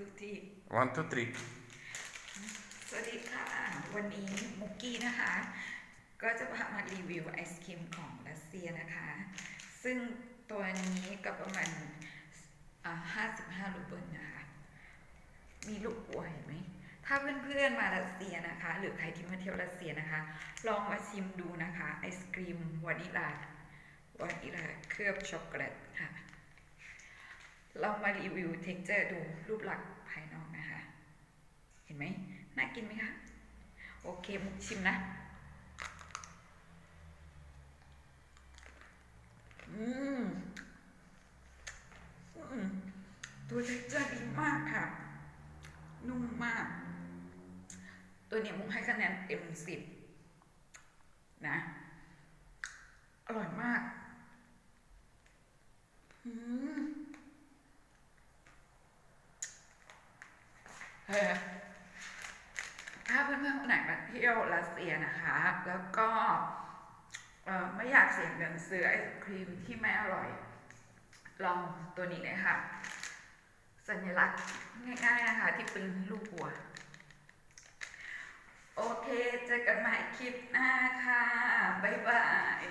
two three one two three สวัสดีค่ะ วันนี้มุกกี้นะคะ ก็จะพามารีวิวไอศครีมของรัสเซียนะคะ ซึ่งตัวนี้ก็ประมาณอ่า55รูเบิลนะคะ มีลูกอวยไหม ถ้าเพื่อนๆมารัสเซียนะคะ หรือใครที่มาเที่ยวรัสเซียนะคะ ลองมาชิมดูนะคะ ไอศครีมวานิลาวานิลาเคลือบช็อกโกแลตค่ะ ลองมารีวิวเท็กเจอร์ดูรูปลักษณ์ภายนอกนะคะ เห็นไหมน่ากินไหมคะ โอเคมุกชิมนะ อืมอืมตัวเท็กเจอร์ดีมากค่ะ นุ่มมาก ตัวนี้มุกให้คะแนนเต็มสิบนะ อร่อยมาก อืม เออถ้าเพื่อนๆคนไหนมาเที่ยวรัสเซียนะคะ แล้วก็เออไม่อยากเสียเงินซื้อไอศครีมที่ไม่อร่อย ลองตัวนี้เลยค่ะ สัญลักษณ์ง่าย ๆนะคะ ที่เป็นลูกหัว โอเค เจอกันใหม่คลิปหน้าค่ะ บ๊ายบาย